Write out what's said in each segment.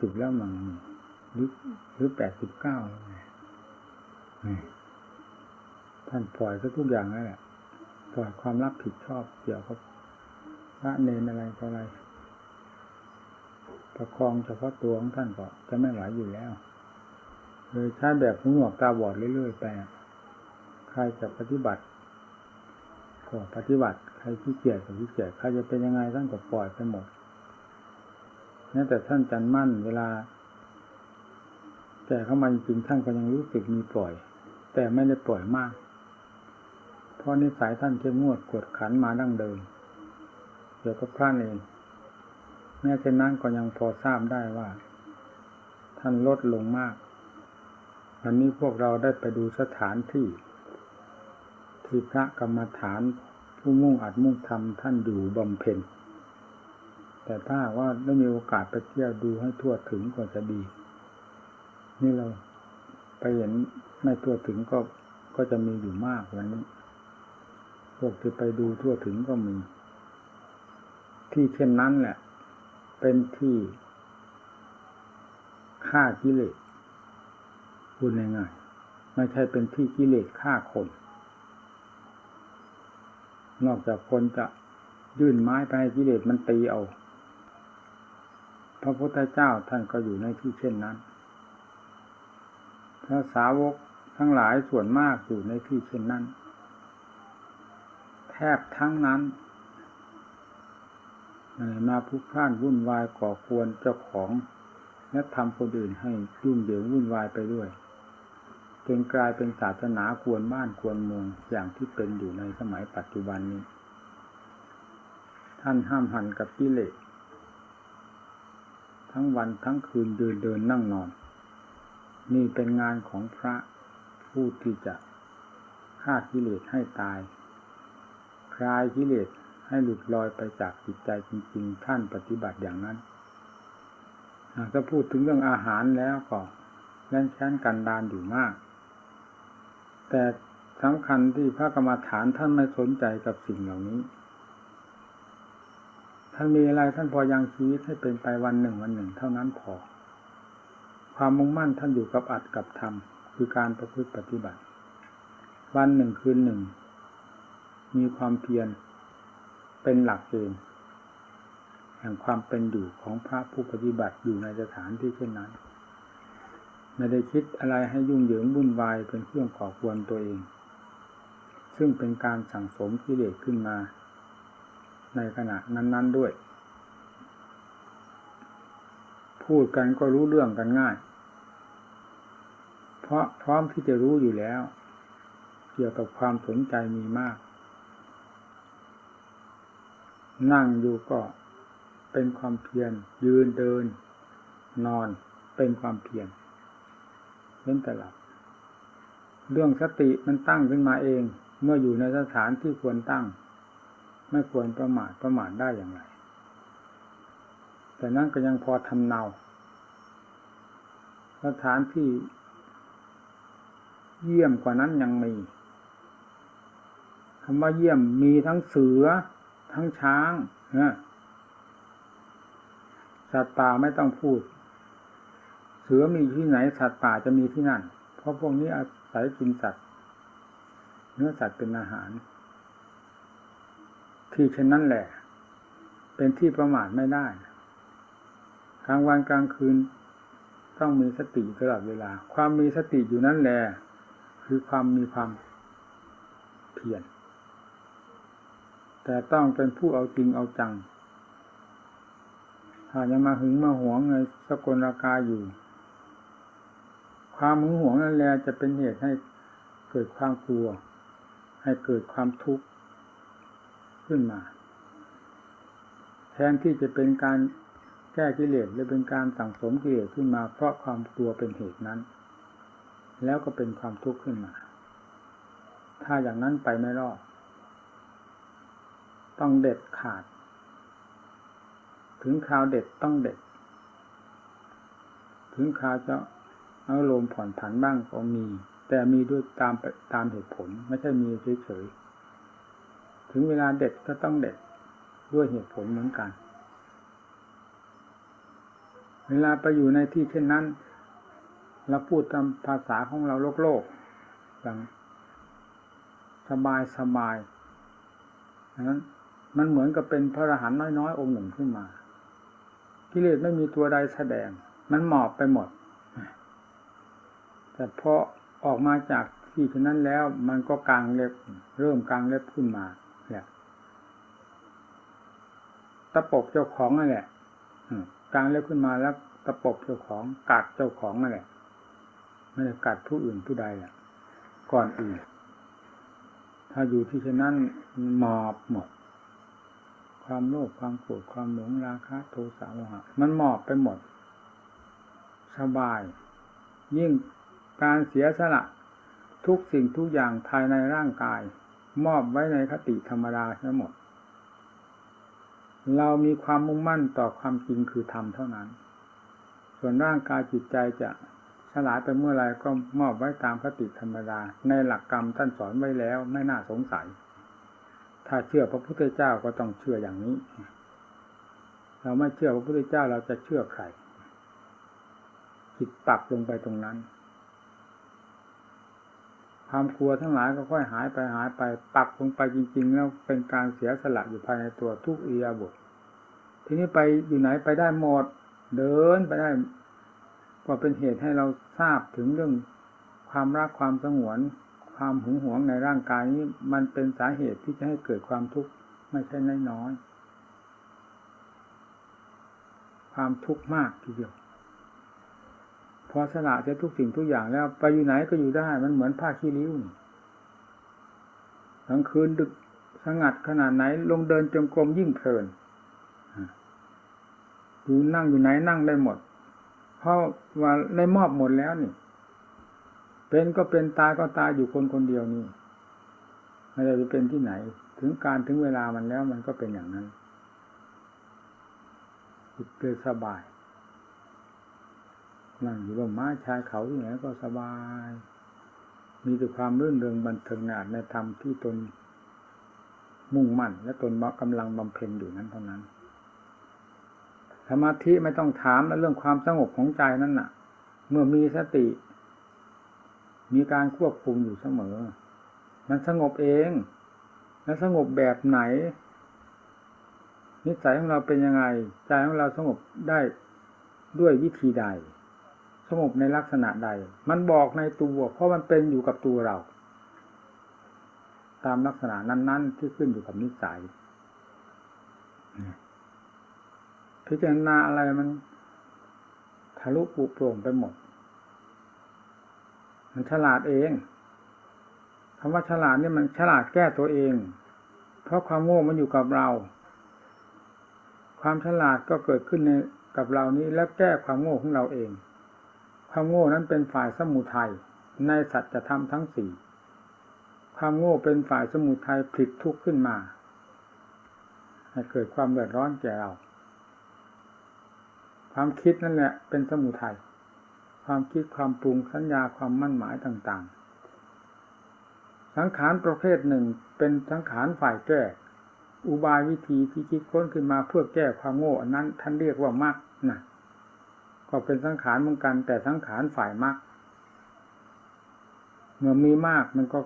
สิบแล้วมั้งหรือหรือแปดสิบเก้าท่านปล่อยซะทุกอย่างแล้วแหละปล่อยความรับผิดชอบเกี่ยวกับพระเนนอะไรต่ออะไร ประคองเฉพาะตัวของท่านก็จะไม่ไหวอยู่แล้วเลยใช้แบบหูหนวกตาบอดเรื่อยๆไปใครจะปฏิบัติก็ปฏิบัติ ใครขี้เกียจก็ขี้เกียจใครจะเป็นยังไงท่านก็ปล่อยไปหมด ม้แต่ท่านจันมั่นเวลาแก่เข้ามาจริงๆท่านก็ยังรู้สึกมีปล่อย แต่ไม่ได้ปล่อยมาก เพราะนิสัยท่านเข้มงวดกวดขันมาดั้งเดิมเกี่ยวกับพระเองแม้เช่นนั้นก็ยังพอทราบได้ว่า ท่านลดลงมากวันนี้พวกเราได้ไปดูสถานที่ ที่พระกรรมฐานผู้มุ่งอัดมุ่งทำท่านอยู่บำเพ็ญ แต่ถ้าว่าได้มีโอกาสไปเที่ยวดูให้ทั่วถึงก็จะดี นี่เราไปเห็นไม่ทั่วถึงก็ก็จะมีอยู่มากวันนี้ พวกที่ไปดูทั่วถึงก็มี ที่เช่นนั้นแหละ เป็นที่ฆ่ากิเลสพูดง่ายๆไม่ใช่เป็นที่กิเลสฆ่าคนนอกจากคนจะยื่นไม้ไปให้กิเลสมันตีเอา พระพุทธเจ้าท่านก็อยู่ในที่เช่นนั้น พระสาวกทั้งหลายส่วนมากอยู่ในที่เช่นนั้น แทบทั้งนั้นมาพุกพล่านวุ่นวายก่อควรเจ้าของและทำคนอื่นให้ยุ่งเหยิงวุ่นวายไปด้วยจนกลายเป็นศาสนาควรบ้านควรเมืองอย่างที่เป็นอยู่ในสมัยปัจจุบันนี้ ท่านห้ามหันกับกิเลส ทั้งวันทั้งคืนเดินเดินนั่งนอน นี่เป็นงานของพระผู้ที่จะฆ่ากิเลสให้ตาย คลายกิเลสให้หลุดลอยไปจากจิตใจจริง ๆ ท่านปฏิบัติอย่างนั้นหากจะพูดถึงเรื่องอาหารแล้วก็แล่นแค้นกันดานอยู่มาก แต่สำคัญที่พระกรรมฐานท่านไม่สนใจกับสิ่งเหล่านี้ ท่านมีอะไรท่านพอยังชีวิตให้เป็นไปวันหนึ่งวันหนึ่ง เท่านั้นพอ ความมุ่งมั่นท่านอยู่กับอัดกับธรรมคือการประพฤติปฏิบัติ วันหนึ่งคืนหนึ่ง มีความเพียรเป็นหลักเกณฑ์แห่งความเป็นอยู่ของพระผู้ปฏิบัติอยู่ในสถานที่เช่นนั้น ไม่ได้คิดอะไรให้ยุ่งเหยิงวุ่นวายเป็นเครื่องก่อควรตัวเอง ซึ่งเป็นการสั่งสมกิเลสขึ้นมา ในขณะนั้น ๆด้วย พูดกันก็รู้เรื่องกันง่าย เพราะพร้อมที่จะรู้อยู่แล้ว เกี่ยวกับความสนใจมีมาก นั่งอยู่ก็เป็นความเพียรยืนเดิน นอนเป็นความเพียรเว้นแต่หลับเรื่องสติมันตั้งขึ้นมาเอง เมื่ออยู่ในสถานที่ควรตั้ง ไม่ควรประมาทประมาทได้อย่างไร แต่นั่นก็ยังพอทำเนา สถานที่เยี่ยมกว่านั้นยังมีคำว่าเยี่ยมมีทั้งเสือ ทั้งช้างนะสัตว์ป่าไม่ต้องพูด เสือมีที่ไหน สัตว์ป่าจะมีที่นั่น เพราะพวกนี้อาศัยกินสัตว์ เนื้อสัตว์เป็นอาหาร ที่เช่นนั้นแหละ เป็นที่ประมาทไม่ได้กลางวันกลางคืนต้องมีสติตลอดเวลา ความมีสติอยู่นั่นแหละคือความมีความเพียรแต่ต้องเป็นผู้เอาจริงเอาจังถ้าจะมาหึงมาหวงในสกลราคาอยู่ ความหึงหวงนั่นแหละจะเป็นเหตุให้เกิดความกลัว ให้เกิดความทุกข์ ขึ้นมา แทนที่จะเป็นการแก้กิเลสหรือเป็นการสั่งสมกิเลสขึ้นมา เพราะความกลัวเป็นเหตุนั้น แล้วก็เป็นความทุกข์ขึ้นมา ถ้าอย่างนั้นไปไม่รอด ต้องเด็ดขาด ถึงคราวเด็ดต้องเด็ด ถึงคราวจะเอาลมผ่อนผันบ้างก็มี แต่มีด้วยตามตามเหตุผลไม่ใช่มีเฉยๆ ถึงเวลาเด็ดก็ต้องเด็ดด้วยเหตุผลเหมือนกัน เวลาไปอยู่ในที่เช่นนั้น เราพูดตามภาษาของเราโลกโลกอย่างสบายสบายนั้นมันเหมือนกับเป็นพระอรหันต์น้อยๆ องค์หนึ่งขึ้นมากิเลสไม่มีตัวใดแสดง มันหมอบไปหมด แต่พอออกมาจากที่เช่นนั้นแล้ว มันก็กลางเล็บ เริ่มกลางเล็บขึ้นมาเนี่ย ตะปบเจ้าของนั่นแหละกลางเล็บขึ้นมาแล้วตะปบเจ้าของกัดเจ้าของนั่นแหละไม่ได้กัดผู้อื่นผู้ใดอะ ก่อนอื่น ถ้าอยู่ที่เช่นนั้นหมอบหมด ความโลภความโกรธความหลงราคะโทสะโมหะมันหมอบไปหมด สบาย ยิ่งการเสียสละทุกสิ่งทุกอย่างภายในร่างกาย มอบไว้ในคติธรรมดาทั้งหมด เรามีความมุ่งมั่นต่อความจริงคือธรรมเท่านั้น ส่วนร่างกายจิตใจจะสลายไปเมื่อไรก็มอบไว้ตามคติธรรมดา ในหลักกรรมท่านสอนไว้แล้วไม่น่าสงสัย ถ้าเชื่อพระพุทธเจ้าก็ต้องเชื่ออย่างนี้ เราไม่เชื่อพระพุทธเจ้าเราจะเชื่อใครจิตปักลงไปตรงนั้น ความกลัวทั้งหลายก็ค่อยหายไปหายไป ปักลงไปจริง ๆ แล้วเป็นการเสียสละอยู่ภายในตัวทุกอียาบททีนี้ไปอยู่ไหนไปได้หมด เดินไปได้ก็เป็นเหตุให้เราทราบถึงเรื่องความรักความสงวน ความหึงหวงในร่างกายนี้ มันเป็นสาเหตุที่จะให้เกิดความทุกข์ไม่ใช่น้อยๆความทุกข์มากทีเดียว อสละเสียทุกสิ่งทุกอย่างแล้ว ไปอยู่ไหนก็อยู่ได้ มันเหมือนผ้าขี้ริ้วนี่กลางคืนดึกสงัดขนาดไหน ลงเดินจงกรมยิ่งเพลินอยู่นั่งอยู่ไหนนั่งได้หมด เพราะว่าได้มอบหมดแล้วนี่ เป็นก็เป็นตายก็ตายอยู่คนคนเดียวนี่ไม่ได้ไปเป็นที่ไหน ถึงการถึงเวลามันแล้วมันก็เป็นอย่างนั้นจิตเลยสบาย นั่งอยู่บนไม้ชายเขาที่ไหนก็สบาย มีแต่ความรื่นเริงบันเทิงงานในธรรมที่ตนมุ่งมั่น และตนกำลังบำเพ็ญอยู่นั้นเท่านั้น สมาธิไม่ต้องถามแล้วเรื่องความสงบของใจนั่นน่ะ เมื่อมีสติ มีการควบคุมอยู่เสมอ มันสงบเอง แล้วสงบแบบไหน นิสัยของเราเป็นยังไง ใจของเราสงบได้ด้วยวิธีใด สงบในลักษณะใด มันบอกในตัว เพราะมันเป็นอยู่กับตัวเรา ตามลักษณะนั้น ๆ ที่ขึ้นอยู่กับนิสัยพิจารณาอะไรมันทะลุปุโปร่งไปหมด มันฉลาดเองคำว่าฉลาดนี่มันฉลาดแก้ตัวเอง เพราะความโง่มันอยู่กับเรา ความฉลาดก็เกิดขึ้นในกับเรานี้แล้วแก้ความโง่ของเราเอง ความโง่นั้นเป็นฝ่ายสมุทัยในสัจธรรมทั้งสี่ความโง่เป็นฝ่ายสมุทัยผลิตทุกข์ขึ้นมาให้เกิดความเดือดร้อนแก่เรา ความคิดนั่นแหละเป็นสมุทัยความคิดความปรุงสัญญาความมั่นหมายต่างๆ สังขารประเภทหนึ่งเป็นสังขารฝ่ายแก้ อุบายวิธีที่คิดค้นขึ้นมาเพื่อแก้ความโง่อันนั้น ท่านเรียกว่ามรรคนะ ก็เป็นสังขารเหมือนกัน แต่สังขารฝ่ายมรรคเมื่อมีมากมันก็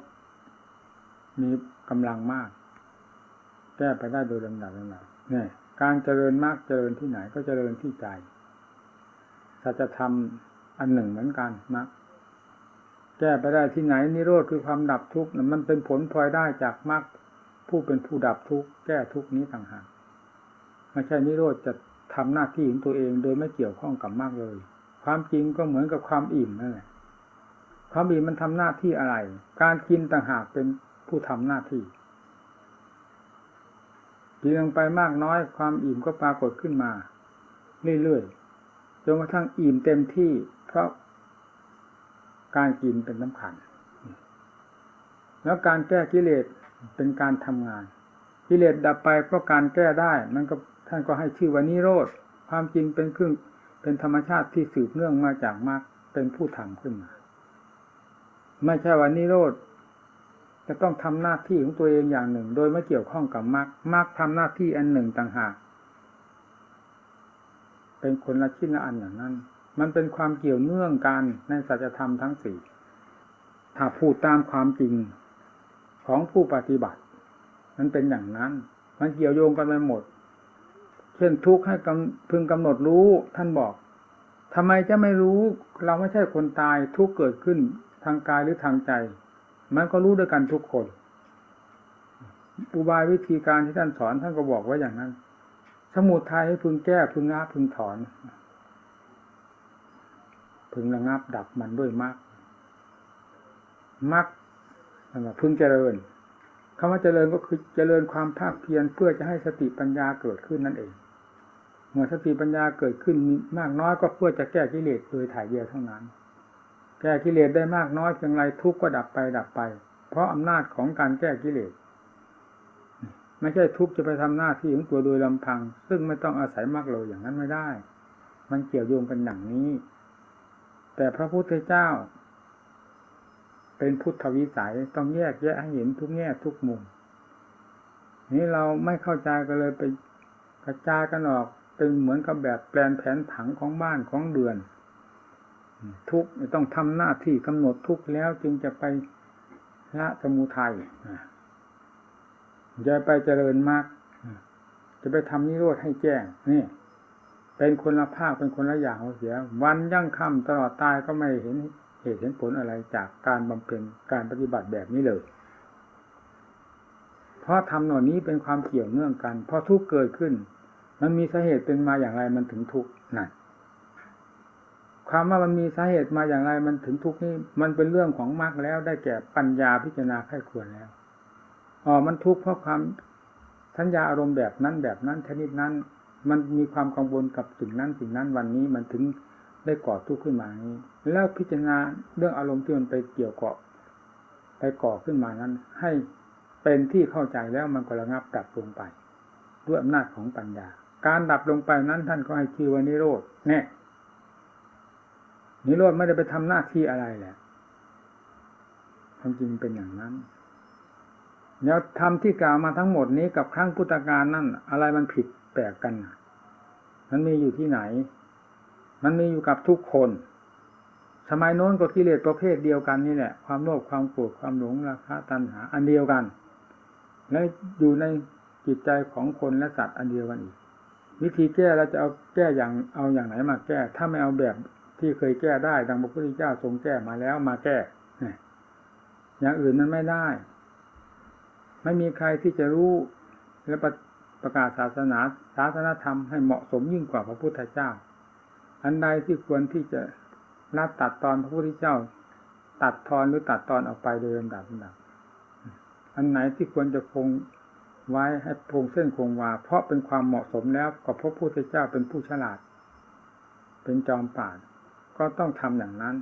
มีกำลังมาก แก้ไปได้โดยลำดับลำดับเนี่ยการเจริญมากเจริญที่ไหนก็เจริญที่ใจสัจธรรมอันหนึ่งเหมือนกันมรรคแก้ไปได้ที่ไหนนิโรธคือความดับทุกข์มันเป็นผลพลอยได้จากมรรคผู้เป็นผู้ดับทุกข์แก้ทุกข์นี้ต่างหากไม่ใช่นิโรธจะ ทำหน้าที่ของตัวเองโดยไม่เกี่ยวข้องกับมรรคเลย ความจริงก็เหมือนกับความอิ่มนั่นแหละความอิ่มมันทำหน้าที่อะไร การกินต่างหากเป็นผู้ทำหน้าที่กินลงไปมากน้อยความอิ่มก็ปรากฏขึ้นมา เรื่อยๆจนกระทั่งอิ่มเต็มที่ เพราะการกินเป็นสำคัญ แล้วการแก้กิเลสเป็นการทำงาน กิเลสดับไปเพราะการแก้ได้มันก็ ท่านก็ให้ชื่อว่านิโรธความจริงเป็นเครื่องเป็นธรรมชาติที่สืบเนื่องมาจากมรรคเป็นผู้ทำขึ้นมา ไม่ใช่ว่านิโรธจะต้องทำหน้าที่ของตัวเองอย่างหนึ่ง โดยไม่เกี่ยวข้องกับมรรคมรรคทำหน้าที่อันหนึ่งต่างหาก เป็นคนละชิ้นละอันอย่างนั้น มันเป็นความเกี่ยวเนื่องกันในสัจธรรมทั้งสี่ถ้าพูดตามความจริงของผู้ปฏิบัติ มันเป็นอย่างนั้น มันเกี่ยวโยงกันไปหมด ช่นทุกข์ให้พึงกำหนดรู้ท่านบอกทำไมจะไม่รู้ เราไม่ใช่คนตายทุกข์เกิดขึ้นทางกายหรือทางใจ มันก็รู้ด้วยกันทุกคน อุบายวิธีการที่ท่านสอนท่านก็บอกไว้อย่างนั้น สมุทัยให้พึงแก้พึงละพึงถอน พึงระงับดับมันด้วยมรรคมรรคพึงเจริญคำว่าเจริญก็คือเจริญความภาคเพียรเพื่อจะให้สติปัญญาเกิดขึ้นนั่นเอง เมื่อสติปัญญาเกิดขึ้นมากน้อยก็เพื่อจะแก้กิเลสโดยถ่ายเดียวเท่านั้น แก้กิเลสได้มากน้อยเพียงไรทุกข์ก็ดับไปดับไป เพราะอำนาจของการแก้กิเลสไม่ใช่ทุกข์จะไปทำหน้าที่ของตัวโดยลำพัง ซึ่งไม่ต้องอาศัยมากเลยอย่างนั้นไม่ได้ มันเกี่ยวโยงกันอย่างนี้ แต่พระพุทธเจ้า เป็นพุทธวิสัยต้องแยกแยะให้เห็นทุกแง่ทุกมุมนี้เราไม่เข้าใจก็เลยไปกระจายกันออก เป็นเหมือนกับแบบแปลนแผนผังของบ้านของเดือน ทุกต้องทำหน้าที่กำหนดทุกแล้วจึงจะไปละสมุทัยจะไปเจริญมาก จะไปทำนิโรธให้แจ้งนี่เป็นคนละภาคเป็นคนละอย่างเสีย วันยั่งค่ำตลอดตายก็ไม่เห็นเหตุเห็นผลอะไรจากการบำเพ็ญการปฏิบัติแบบนี้เลย เพราะทำหน่อนี้เป็นความเกี่ยวเนื่องกัน เพราะทุกเกิดขึ้น มันมีสาเหตุเป็นมาอย่างไรมันถึงทุกข์นั่นความว่ามันมีสาเหตุมาอย่างไรมันถึงทุกข์นี่มันเป็นเรื่องของมรรคแล้วได้แก่ปัญญาพิจารณาไข้ควรแล้วอ๋อมันทุกข์เพราะความสัญญาอารมณ์แบบนั้นแบบนั้นชนิดนั้น มันมีความกังวลกับสิ่งนั้นสิ่งนั้นวันนี้มันถึงได้ก่อทุกข์ขึ้นมานี้ แล้วพิจารณาเรื่องอารมณ์ที่มันไปเกี่ยวเกาะไปก่อขึ้นมานั้น ให้เป็นที่เข้าใจแล้วมันก็ระงับดับลงไป ด้วยอำนาจของปัญญา การดับลงไปนั้นท่านก็ให้ชื่อว่านิโรธแน่นิโรธไม่ได้ไปทำหน้าที่อะไรแหละความจริงเป็นอย่างนั้น แล้วทำที่กล่าวมาทั้งหมดนี้กับครั้งพุทธกาลนั่น อะไรมันผิดแปลกกัน มันมีอยู่ที่ไหน มันมีอยู่กับทุกคน สมัยโน้นก็กิเลสประเภทเดียวกันนี่แหละ ความโลภความโกรธความหลงราคะตัณหา อันเดียวกัน และอยู่ในจิตใจของคนและสัตว์อันเดียวกันอีก วิธีแก้เราจะเอาแก้อย่างเอาอย่างไหนมาแก้ ถ้าไม่เอาแบบที่เคยแก้ได้ดังพระพุทธเจ้าทรงแก้มาแล้วมาแก้อย่างอื่นมันไม่ได้ ไม่มีใครที่จะรู้และประประกาศศาสนาศาสนาธรรมให้เหมาะสมยิ่งกว่าพระพุทธเจ้า อันใดที่ควรที่จะละตัดตอนพระพุทธเจ้า ตัดทอนหรือตัดตอนออกไปโดยลำดับลำดับอันไหนที่ควรจะคง ไว้ให้คงเส้นคงวา เพราะเป็นความเหมาะสมแล้วกับพระพุทธเจ้าเป็นผู้ฉลาด เป็นจอมป่าก็ต้องทำอย่างนั้น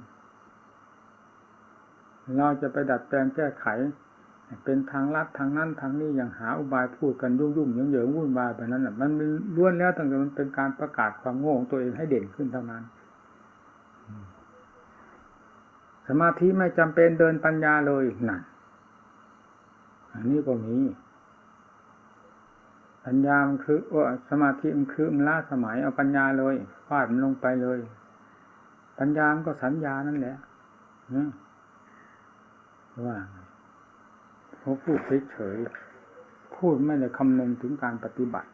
เราจะไปดัดแปลงแก้ไข เป็นทางลัดทางนั้นทางนี้อย่างหาอุบายพูดกันยุ่งยุ่งเหยิงเหยิงวุ่นวายไปนั้นอะมันล้วนแล้วตั้งแต่มันเป็นการประกาศความโง่ของตัวเองให้เด่นขึ้นเท่านั้นสมาธิไม่จำเป็นเดินปัญญาเลยนั่นอันนี้ก็มี ปัญญามันคือว่าสมาธิมันคือมันล้าสมัยเอาปัญญาเลยฟาดมันลงไปเลย ปัญญามันก็สัญญานั่นแหละว่าเขาพูดเฉยๆพูดไม่ได้คำนึงถึงการปฏิบัติ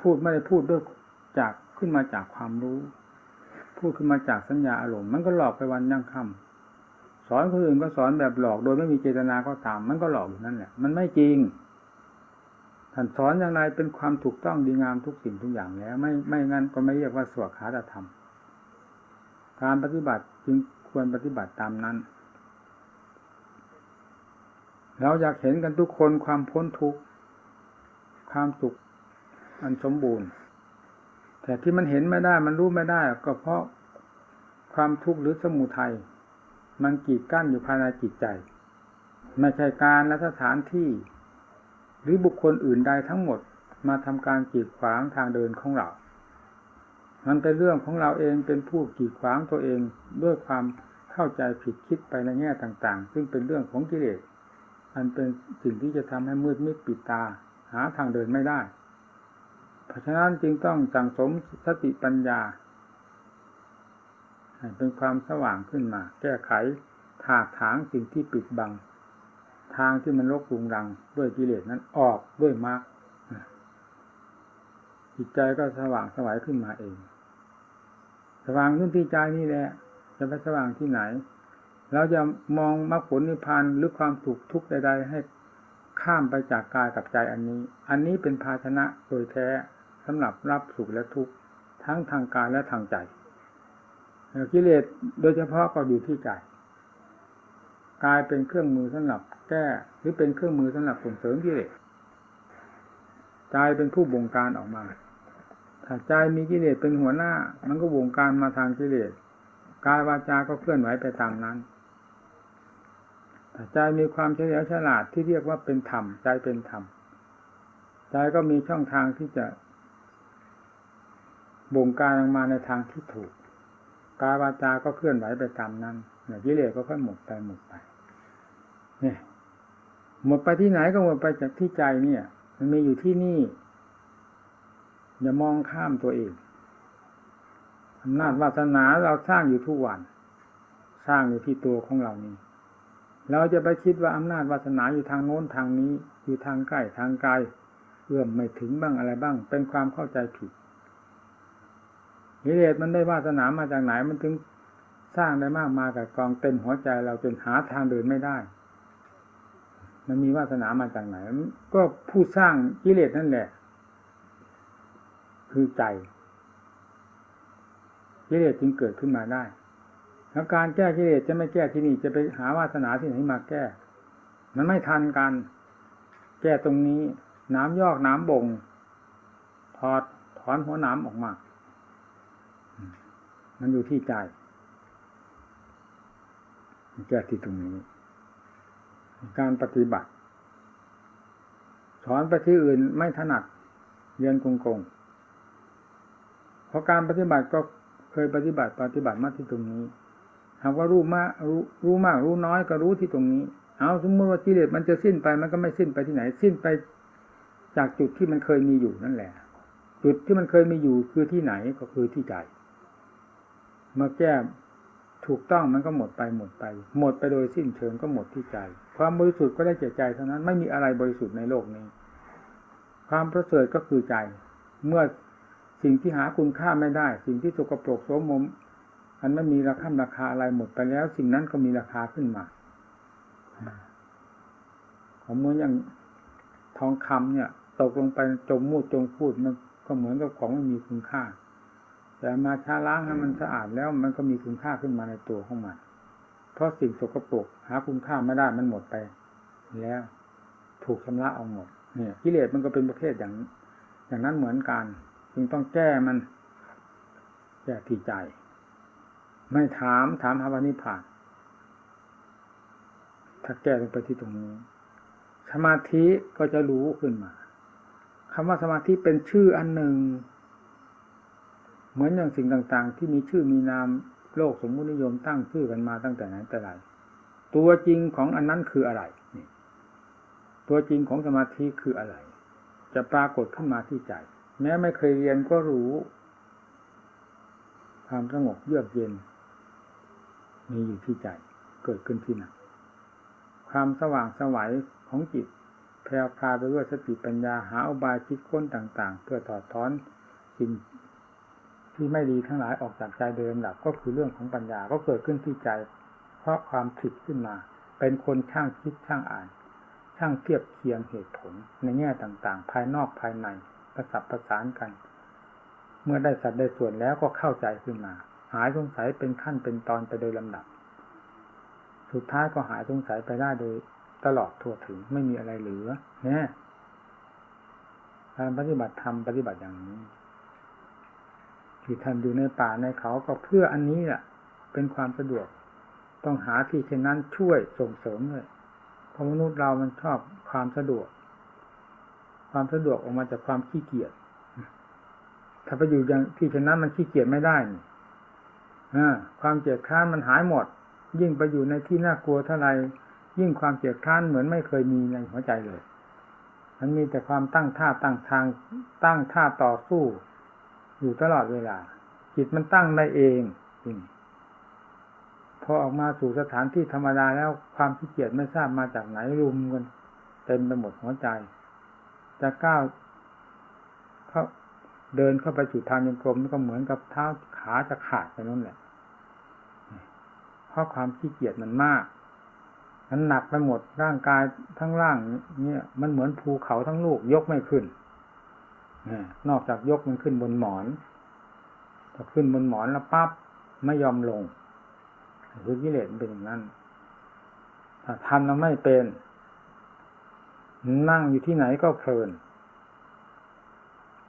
พูดไม่ได้พูดด้วยจากขึ้นมาจากความรู้ พูดขึ้นมาจากสัญญาอารมณ์มันก็หลอกไปวันยังค่ำสอนคนอื่นก็สอนแบบหลอกโดยไม่มีเจตนาก็ตาม มันก็หลอกอยู่นั่นแหละ มันไม่จริง ท่านสอนอย่างไรเป็นความถูกต้องดีงามทุกสิ่งทุกอย่างแล้ว ไม่ไม่งั้นก็ไม่เรียกว่าสวขาตธรรม การปฏิบัติจึงควรปฏิบัติตามนั้น เราอยากเห็นกันทุกคนความพ้นทุกข์ความสุขอันสมบูรณ์ แต่ที่มันเห็นไม่ได้มันรู้ไม่ได้ ก็เพราะความทุกข์หรือสมุทัยมันกีดกั้นอยู่ภายในจิตใจ ไม่ใช่การและสถานที่ หรือบุคคลอื่นใดทั้งหมดมาทำการกีดขวางทางเดินของเรา มันเป็นเรื่องของเราเองเป็นผู้กีดขวางตัวเองด้วยความเข้าใจผิดคิดไปในแง่ต่างๆ ซึ่งเป็นเรื่องของกิเลส อันเป็นสิ่งที่จะทำให้มืดมิดปิดตา หาทางเดินไม่ได้ เพราะฉะนั้นจึงต้องสั่งสมสติปัญญาเป็นความสว่างขึ้นมา แก้ไขถากถางสิ่งที่ปิดบัง ทางที่มันรกรุงรังด้วยกิเลสนั้นออกด้วยมรรคจิตใจก็สว่างสวัยขึ้นมาเอง สว่างขึ้นที่ใจนี่แหละ จะไปสว่างที่ไหน เราจะมองมรรคผลนิพพานหรือความสุขทุกข์ใดๆให้ข้ามไปจากกายกับใจอันนี้ อันนี้เป็นภาชนะโดยแท้สำหรับรับสุขและทุกข์ทั้งทางกายและทางใจกิเลสโดยเฉพาะก็อยู่ที่ใจกายเป็นเครื่องมือสำหรับ แก้หรือเป็นเครื่องมือสำหรับส่งเสริมกิเลสใจเป็นผู้บงการออกมา ถ้าใจมีกิเลสเป็นหัวหน้า มันก็บงการมาทางกิเลสกายวาจาก็เคลื่อนไหวไปตามนั้นถ้าใจมีความเฉลียวฉลาดที่เรียกว่าเป็นธรรมใจเป็นธรรมใจก็มีช่องทางที่จะบงการออกมาในทางที่ถูก กายวาจาก็เคลื่อนไหวไปตามนั้นเนี่ยกิเลสก็ค่อยหมดไปหมดไปเนี่ย หมดไปที่ไหนก็หมดไปจากที่ใจเนี่ย มันมีอยู่ที่นี่ อย่ามองข้ามตัวเองอำนาจวาสนาเราสร้างอยู่ทุกวัน สร้างอยู่ที่ตัวของเรานี่เราจะไปคิดว่าอำนาจวาสนาอยู่ทางโน้นทางนี้ อยู่ทางใกล้ทางไกลเอื้อมไม่ถึงบ้างอะไรบ้าง เป็นความเข้าใจผิดกิเลสมันได้วาสนามาจากไหนมันถึงสร้างได้มากมากับกองเต็มหัวใจเราจนหาทางเดินไม่ได้ มันมีวาสนามาจากไหน ก็ผู้สร้างกิเลสนั่นแหละ คือใจกิเลสจึงเกิดขึ้นมาได้แล้วการแก้กิเลสจะไม่แก้ที่นี่จะไปหาวาสนาที่ไหนมาแก้ มันไม่ทันกันแก้ตรงนี้น้ำยอกน้ำบ่งถอดถอนหัวน้ำออกมา มันอยู่ที่ใจแก้ที่ตรงนี้ การปฏิบัติ สอนไปที่อื่นไม่ถนัดเรียนกงกงเพราะการปฏิบัติก็เคยปฏิบัติปฏิบัติมาที่ตรงนี้ หากว่ารู้มากรู้รู้มากรู้น้อยก็รู้ที่ตรงนี้ เอาสมมติว่ากิเลสมันจะสิ้นไปมันก็ไม่สิ้นไปที่ไหน สิ้นไปจากจุดที่มันเคยมีอยู่นั่นแหละ จุดที่มันเคยมีอยู่คือที่ไหนก็คือที่ใจเมื่อแก้ถูกต้องมันก็หมดไปหมดไป หมดไปโดยสิ้นเชิงก็หมดที่ใจ ความบริสุทธิ์ก็ได้แก่ใจเท่านั้น ไม่มีอะไรบริสุทธิ์ในโลกนี้ ความประเสริฐก็คือใจ เมื่อสิ่งที่หาคุณค่าไม่ได้ สิ่งที่สกปรกโสมม อันไม่มีราคาราคาอะไรหมดไปแล้ว สิ่งนั้นก็มีราคาขึ้นมาของเหมือนอย่างทองคำเนี่ย ตกลงไปจมมูดจมพูดมันก็เหมือนกับของไม่มีคุณค่า แต่มาช้าล้างให้มันสะอาดแล้วมันก็มีคุณค่าขึ้นมาในตัวของมัน เพราะสิ่งสกปรกหาคุณค่าไม่ได้มันหมดไป แล้วถูกชำระเอาหมดเนี่ยกิเลสมันก็เป็นประเภทอย่าง อย่างนั้นเหมือนกัน จึงต้องแก้มันแก้ที่ใจ ไม่ถามถามหาวานิพานถ้าแก้ลงไปที่ตรงนี้ สมาธิก็จะรู้ขึ้นมาคำว่าสมาธิเป็นชื่ออันหนึ่ง เหมือนอย่างสิ่งต่าง ๆ ที่มีชื่อมีนาม โลกสมมุตินิยมตั้งชื่อกันมาตั้งแต่ไหนแต่ไรตัวจริงของอันนั้นคืออะไรนี่ตัวจริงของสมาธิคืออะไร จะปรากฏขึ้นมาที่ใจ แม้ไม่เคยเรียนก็รู้ความสงบเยือกเย็น มีอยู่ที่ใจเกิดขึ้นที่นั่นความสว่างสวัยของจิตแพร่พาไปด้วยสติปัญญาหาอุบายคิดค้นต่าง ๆ เพื่อถอดถอนสิ่ง ที่ไม่ดีทั้งหลายออกจากใจเดิมดับก็คือเรื่องของปัญญาก็เกิดขึ้นที่ใจ เพราะความผิดขึ้นมา เป็นคนช่างคิดช่างอ่าน ช่างเทียบเคียงเหตุผลในแง่ต่างๆ ภายนอกภายในประสับประสานกัน เมื่อได้สัดได้ส่วนแล้วก็เข้าใจขึ้นมา หายสงสัยเป็นขั้นเป็นตอนไปโดยลำดับ สุดท้ายก็หายสงสัยไปได้โดยตลอดทั่วถึงไม่มีอะไรเหลือเนี่ยการปฏิบัติธรรมปฏิบัติอย่างนี้ ที่ท่านอยู่ในป่าในเขาก็เพื่ออันนี้แหละเป็นความสะดวก ต้องหาที่เช่นนั้นช่วยส่งเสริมเลยเพราะมนุษย์เรามันชอบความสะดวก ความสะดวกออกมาจากความขี้เกียจถ้าไปอยู่อย่างที่เช่นนั้นมันขี้เกียจไม่ได้นี่ความเกียจค้านมันหายหมด ยิ่งไปอยู่ในที่น่ากลัวเท่าไรยิ่งความเกียจค้านเหมือนไม่เคยมีในหัวใจเลยมันมีแต่ความตั้งท่าตั้งทางตั้งท่าต่อสู้ อยู่ตลอดเวลา จิตมันตั้งได้เองจริงพอออกมาสู่สถานที่ธรรมดาแล้วความขี้เกียจไม่ทราบมาจากไหนรุมกันเต็มไปหมดหัวใจ จะก้าวเข้าเดินเข้าไปสู่ทางยังกรมก็เหมือนกับเท้าขาจะขาดไปนั่นแหละเพราะความขี้เกียจมันมากมันหนักไปหมดร่างกายทั้งร่างเนี่ยมันเหมือนภูเขาทั้งลูกยกไม่ขึ้น นอกจากยกมันขึ้นบนหมอนพอขึ้นบนหมอนแล้วปั๊บไม่ยอมลงคือกิเลสเป็นอย่างนั้น ถ้าทำแล้วไม่เป็น นั่งอยู่ที่ไหนก็เพลิน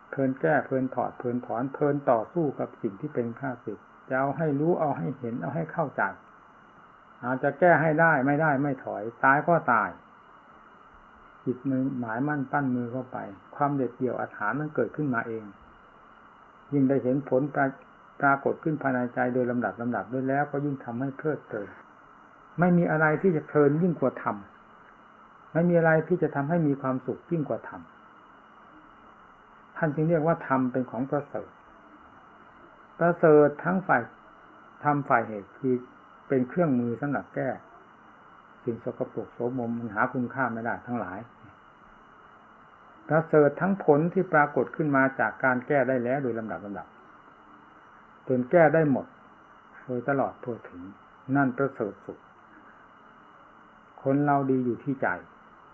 เพลินแก้เพลินถอดเพลินถอนเพลินต่อสู้กับสิ่งที่เป็นข้าศึกจะเอาให้รู้เอาให้เห็นเอาให้เข้าใจอาจจะแก้ให้ได้ไม่ได้ไม่ถอย ตายก็ตาย จิตมือหมายมั่นปั้นมือเข้าไป ความเด็ดเดี่ยวอาถรรพ์มันเกิดขึ้นมาเอง ยิ่งได้เห็นผลปราปรากฏขึ้นภายในใจโดยลำดับลำดับด้วยแล้ว ก็ยิ่งทำให้เพลิดเพลินไม่มีอะไรที่จะเพลินยิ่งกว่าธรรมไม่มีอะไรที่จะทำให้มีความสุขยิ่งกว่าธรรมท่านจึงเรียกว่าธรรมเป็นของประเสริฐประเสริฐทั้งฝ่ายทำฝ่ายเหตุคือเป็นเครื่องมือสำหรับแก้สิ่งสกปรกโสมมมันหาคุณค่าไม่ได้ทั้งหลาย ประเสริฐทั้งผลที่ปรากฏขึ้นมาจากการแก้ได้แล้วโดยลำดับลำดับจนแก้ได้หมดโดยตลอดทั่วถึงนั่นประเสริฐสุด คนเราดีอยู่ที่ใจ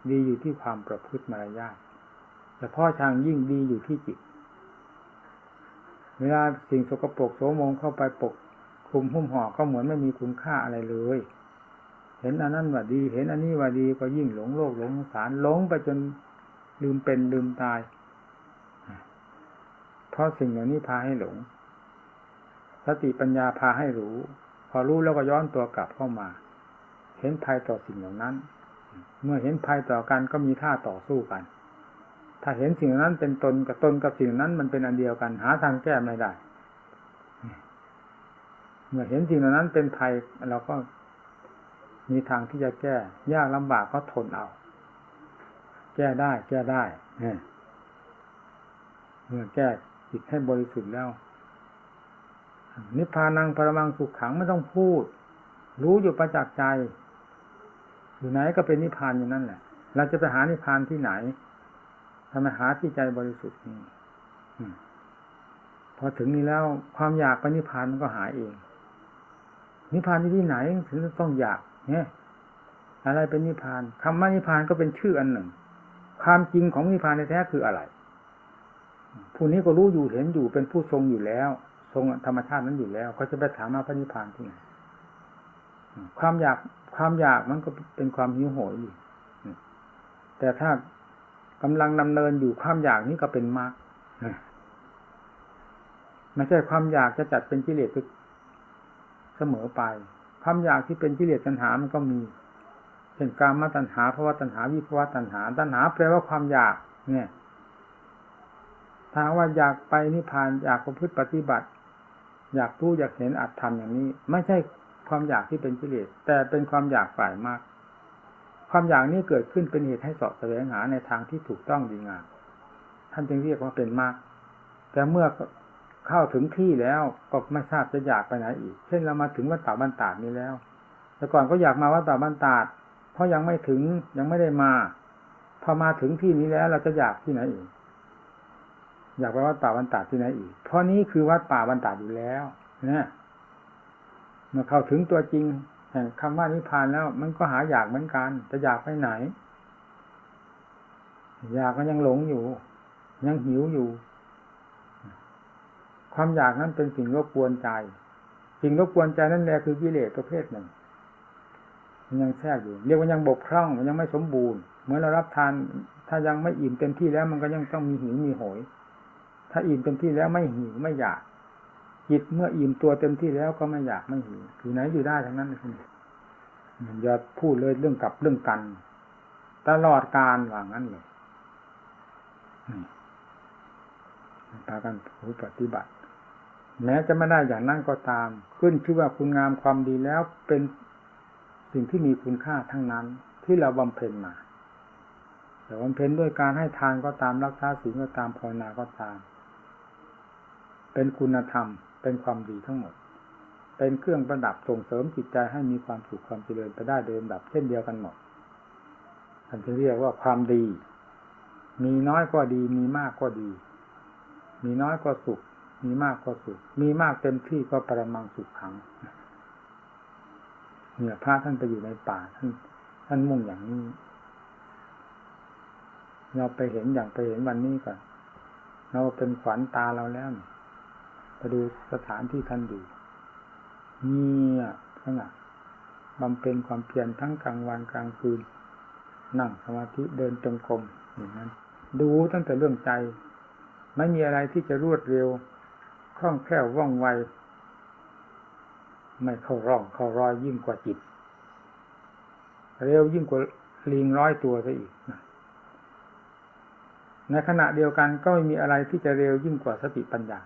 ดีอยู่ที่ความประพฤติมารยาทแต่พ่อชางยิ่งดีอยู่ที่จิต เวลาสิ่งสกปรกโสมมเข้าไปปกคลุมหุ้มห่อก็เหมือนไม่มีคุณค่าอะไรเลย เห็นอันนั้นว่าดี เห็นอันนี้ว่าดีก็ยิ่งหลงโลกหลงสารหลงไปจน ลืมเป็นลืมตาย เพราะสิ่งเหล่านี้พาให้หลง สติปัญญาพาให้รู้ พอรู้แล้วก็ย้อนตัวกลับเข้ามา เห็นภัยต่อสิ่งเหล่านั้น เมื่อเห็นภัยต่อกันก็มีท่าต่อสู้กัน ถ้าเห็นสิ่งนั้นเป็นตนกับตนกับสิ่งนั้นมันเป็นอันเดียวกัน หาทางแก้ไม่ได้ เมื่อเห็นสิ่งเหล่านั้นเป็นภัยเราก็มีทางที่จะแก้ ยากลำบากก็ทนเอา ก้ได้ แก้ได้เมื่อแก้จิตให้บริสุทธิ์แล้ว นิพพานังปรมังสุขขังไม่ต้องพูด รู้อยู่ประจักษ์ใจ อยู่ไหนก็เป็นนิพพานอยู่นั่นแหละ เราจะไปหานิพพานที่ไหนทำไมหาที่ใจบริสุทธิ์นี่พอถึงนี้แล้วความอยากไปนิพพานมันก็หายเอง นิพพานที่ที่ไหนถึงต้องอยาก เนี่ย อะไรเป็นนิพพานคำว่านิพพานก็เป็นชื่ออันหนึ่ง ความจริงของนิพพานในแท้คืออะไร ผู้นี้ก็รู้อยู่เห็นอยู่เป็นผู้ทรงอยู่แล้ว ทรงธรรมชาตินั้นอยู่แล้วเขาจะไปถามมาพระนิพพานที่ไหนความอยากความอยากมันก็เป็นความหิวโหยอยู่แต่ถ้ากำลังดำเนินอยู่ความอยากนี้ก็เป็นมรรคไม่ใช่ความอยากจะจัดเป็นกิเลสเสมอไป ความอยากที่เป็นกิเลสตัณหามันก็มี ช่นการมาตัณหาภาวะตัณหาวิภาวะตัณหา ตัณหาแปลว่าความอยาก เนี่ยถ้าว่าอยากไปนิพพานอยากประพฤติปฏิบัติ อยากรู้อยากเห็นอัตธรรมอย่างนี้ ไม่ใช่ความอยากที่เป็นกิเลสแต่เป็นความอยากฝ่ายมาก ความอยากนี้เกิดขึ้นเป็นเหตุให้สอบแสวงหาในทางที่ถูกต้องดีงามท่านจึงเรียกว่าเป็นมาก แต่เมื่อเข้าถึงที่แล้วก็ไม่ทราบจะอยากไปไหนอีก เช่นเรามาถึงวัดป่าบ้านตาดนี้แล้ว แต่ก่อนก็อยากมาวัดป่าบ้านตาด ราะยังไม่ถึงยังไม่ได้มา พอมาถึงที่นี้แล้ว เราจะอยากที่ไหนอีก อยากไปวัดป่าบรรดาที่ไหนอีก เพราะนี้คือวัดป่าบรรดาอยู่แล้วเนี่ยเมื่อเข้าถึงตัวจริง แห่งคำว่านิพพานแล้ว มันก็หาอยากเหมือนกัน จะอยากไปไหน อยากก็ยังหลงอยู่ ยังหิวอยู่ ความอยากนั้นเป็นสิ่งรบกวนใจ สิ่งรบกวนใจนั่นแหละคือกิเลสประเภทหนึ่ง มันยังแทรกอยู่ เรียกว่ายังบกพร่องมันยังไม่สมบูรณ์เหมือนเรารับทาน ถ้ายังไม่อิ่มเต็มที่แล้ว มันก็ยังต้องมีหิวมีโหย ถ้าอิ่มเต็มที่แล้วไม่หิวไม่อยากจิตเมื่ออิ่มตัวเต็มที่แล้วก็ไม่อยากไม่หิวอยู่ไหนอยู่ได้ทั้งนั้นเลยอย่าพูดเลยเรื่องกับเรื่องกัน ตลอดการว่างั้นเลยพากันผู้ปฏิบัติ แม้จะไม่ได้อย่างนั้นก็ตาม ขึ้นชื่อว่าคุณงามความดีแล้วเป็น สิ่งที่มีคุณค่าทั้งนั้นที่เราบำเพ็ญมา แต่วันเพ็ญด้วยการให้ทานก็ตามรักษาศีลก็ตามภาวนาก็ตาม เป็นคุณธรรม เป็นความดีทั้งหมด เป็นเครื่องประดับส่งเสริมจิตใจให้มีความสุขความเจริญไปได้โดยลำดับเช่นเดียวกันหมดท่านจะเรียกว่าความดี มีน้อยก็ดี มีมากก็ดี มีน้อยก็สุข มีมากก็สุข มีมากเต็มที่ก็ประมังสุขขัง เนี่ยพระท่านไปอยู่ในป่าท่านท่านมุ่งอย่างนี้ เราไปเห็นอย่างไปเห็นวันนี้ก่อน เราเป็นขวัญตาเราแล้วไปดูสถานที่ท่านอยู่เงียบสงัดบำเพ็ญความเพียรทั้งกลางวันกลางคืน นั่งสมาธิเดินจงกรมอย่างนั้น ดูตั้งแต่เรื่องใจ ไม่มีอะไรที่จะรวดเร็วคล่องแคล่วว่องไว ไม่เข้าร่องเข้ารอยยิ่งกว่าจิต เร็วยิ่งกว่าลิงร้อยตัวซะอีกในขณะเดียวกันก็ไม่มีอะไรที่จะเร็วยิ่งกว่าสติปัญญา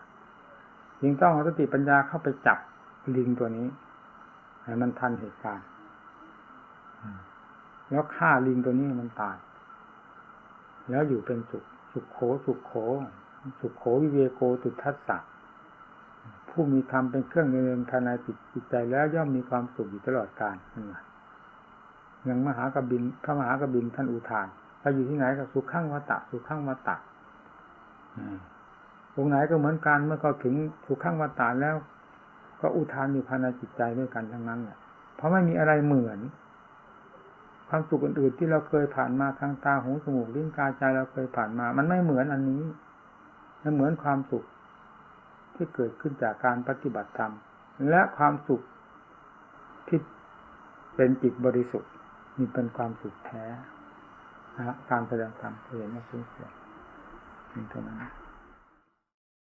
จึงต้องเอาสติปัญญาเข้าไปจับลิงตัวนี้ให้มันทันเหตุการณ์แล้วฆ่าลิงตัวนี้มันตาย แล้วอยู่เป็นสุข สุขโข สุขโข สุขโขวิเวโกตุทัสสะ ผู้มีธรรมเป็นเครื่องเนินภายในจิตใจแล้วย่อมมีความสุขอยู่ตลอดกาลอย่างมหากบินพระมหากบินท่านอุทานไปอยู่ที่ไหนก็สุขข้างวัตตะสุขข้างวัตตะตรงไหนก็เหมือนกันเมื่อเขาถึงสุขข้างวัตตะแล้ว ก็อุทานอยู่ภายในจิตใจด้วยกันทั้งนั้นแหละเพราะไม่มีอะไรเหมือน ความสุขอื่นๆที่เราเคยผ่านมาทางตาหูจมูกลิ้นกายใจเราเคยผ่านมา มันไม่เหมือนอันนี้มันเหมือนความสุข ที่เกิดขึ้นจากการปฏิบัติธรรม และความสุขที่เป็นจิตบริสุทธิ์นี่เป็นความสุขแท้นะการแสดงธรรมเห็นว่าสุขเสียนี่เท่านั้น